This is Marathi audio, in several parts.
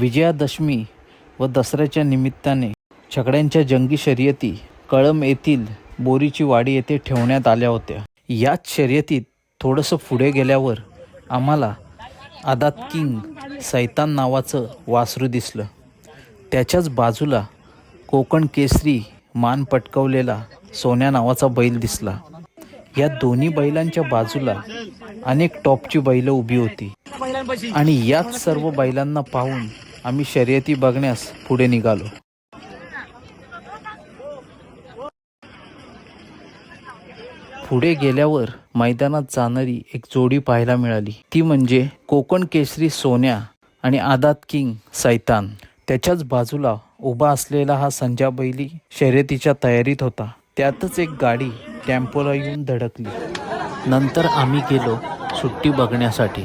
विजयादशमी व दसऱ्याच्या निमित्ताने छकड्यांच्या जंगी शर्यती कळम येथील बोरीची वाडी येथे ठेवण्यात आल्या होत्या. याच शर्यतीत थोडंसं पुढे गेल्यावर आम्हाला आदात किंग सैतान नावाचं वासरू दिसलं. त्याच्याच बाजूला कोकण केसरी मान पटकवलेला सोन्या नावाचा बैल दिसला. या दोन्ही बैलांच्या बाजूला अनेक टॉपची बैलं उभी होती. आणि याच सर्व बैलांना पाहून आम्ही शर्यती बघण्यास पुढे निघालो. पुढे गेल्यावर मैदानात जाणारी एक जोडी पाहायला मिळाली. ती म्हणजे कोकण केसरी सोन्या आणि आदात किंग सैतान. त्याच्याच बाजूला उभा असलेला हा संजा बैली शर्यतीच्या तयारीत होता. त्यातच एक गाडी टेम्पोला येऊन धडकली. नंतर आम्ही गेलो सुट्टी बघण्यासाठी.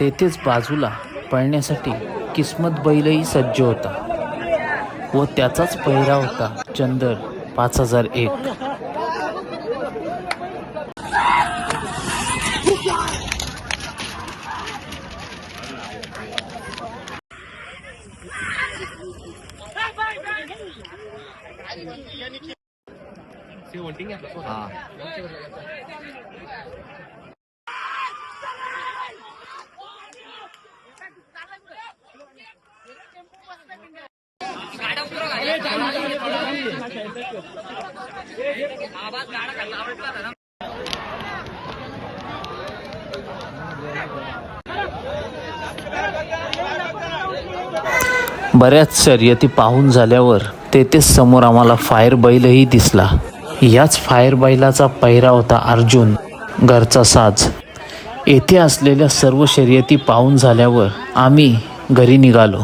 तेथेच बाजूला पळण्यासाठी किस्मत बैलही सज्ज होता व त्याचाच पहिरा होता चंदर पाच हजार एक. बऱ्याच शर्यती पाहून झाल्यावर तेथेच समोर आम्हाला फायर बैलही दिसला. याच फायर बैलाचा पहिरा होता अर्जुन घरचा साज. येथे असलेल्या सर्व शर्यती पाहून झाल्यावर आम्ही घरी निघालो.